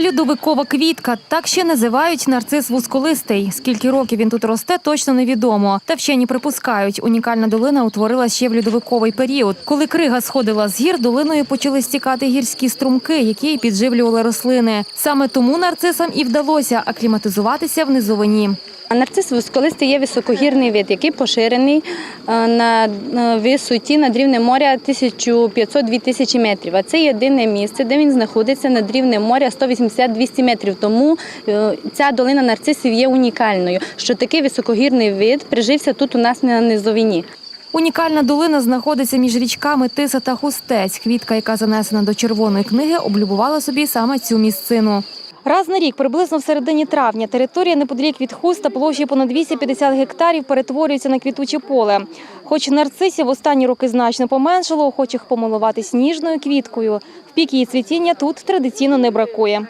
Льодовикова квітка так ще називають нарцис вузколистий. Скільки років він тут росте, точно невідомо. Та вчені припускають, унікальна долина утворилась ще в льодовиковий період. Коли крига сходила з гір, долиною почали стікати гірські струмки, які підживлювали рослини. Саме тому нарцисам і вдалося акліматизуватися в низовині. А Нарцис вузьколистий є високогірний вид, який поширений е, на е, висоті над рівнем моря 1500-2000 метрів. А це єдине місце, де він знаходиться над рівнем моря 180-200 метрів. Тому е, ця долина нарцисів є унікальною, що такий високогірний вид прижився тут у нас на низовині. Унікальна долина знаходиться між річками Тиса та Хустець. Квітка, яка занесена до червоної книги, облюбувала собі саме цю місцину. Раз на рік, приблизно в середині травня, територія неподалік від хуста площею понад 250 гектарів перетворюється на квітуче поле. Хоч нарцисів останні роки значно поменшало, охочих помилуватись ніжною квіткою. В пік її цвітіння тут традиційно не бракує.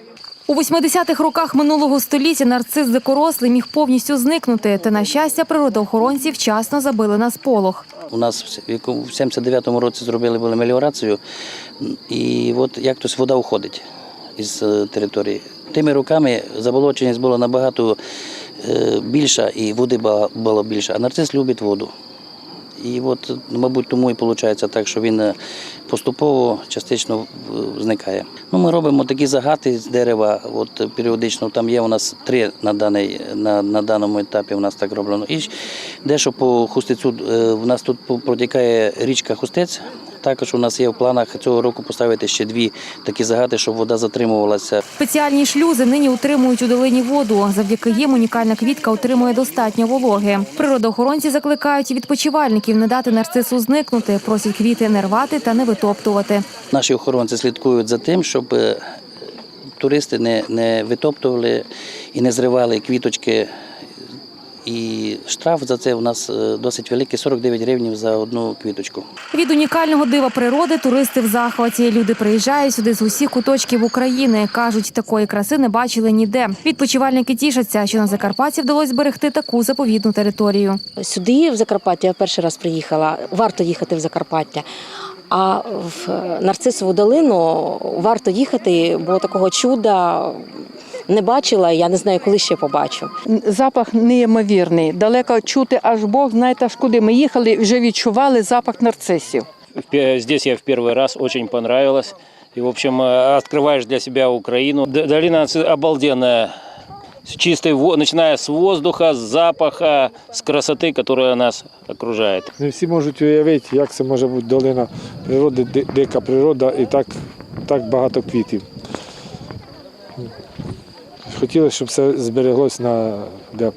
У 80-х роках минулого століття нарцис дикорослий міг повністю зникнути. Та, на щастя, природоохоронці вчасно забили на сполох. У нас в 79-му році зробили були меліорацію, і от як тось вода уходить із е, території. Тими роками заболоченість була набагато е, більша і води було більше, а нарцис любить воду. І от, мабуть, тому і виходить так, що він е, поступово частично е, зникає. Ну, ми робимо такі загати з дерева. От періодично там є у нас три на, даний, на, на даному етапі. У нас так роблено. І дещо по хустицю в нас тут протікає річка Хустець. Також у нас є в планах цього року поставити ще дві такі загати, щоб вода затримувалася. Спеціальні шлюзи нині утримують у долині воду. Завдяки їм унікальна квітка отримує достатньо вологи. Природоохоронці закликають відпочивальників не дати нарцису зникнути, просять квіти не рвати та не витоптувати. Наші охоронці слідкують за тим, щоб е, туристи не, не витоптували і не зривали квіточки. І штраф за це у нас е, досить великий 49 гривень за одну квіточку. Від унікального дива природи туристи в захваті. Люди приїжджають сюди з усіх куточків України. кажуть, такої краси не бачили ніде. Відпочивальники тішаться, що на Закарпатті вдалося зберегти таку заповідну територію. Сюди, в Закарпаття, я перший раз приїхала. Варто їхати в Закарпаття. А в Нарцисову долину варто їхати, бо такого чуда не бачила. Я не знаю, коли ще побачу. Запах неймовірний. Далеко чути аж Бог, знаєте, аж куди ми їхали, вже відчували запах нарцисів. В- Здесь я в первый раз, очень понравилось. И, в общем, э, открываешь для себя Украину. Д- Долина ц- обалденная. С чистой, во- начиная с воздуха, с запаха, с красоты, которая нас окружает. Не всі можуть уявити, як це може бути долина природи, ди- дика природа і так, так багато квітів. Хотілося, щоб все збереглось на, для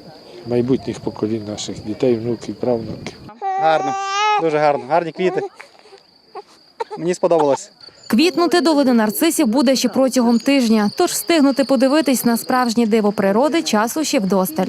майбутніх поколінь наших дітей, внуків, правнуків. Гарно, дуже гарно. Гарні квіти. Мені сподобалось. Квітнути долини нарцисів буде ще протягом тижня, тож встигнути подивитись на справжнє диво природи часу ще вдосталь.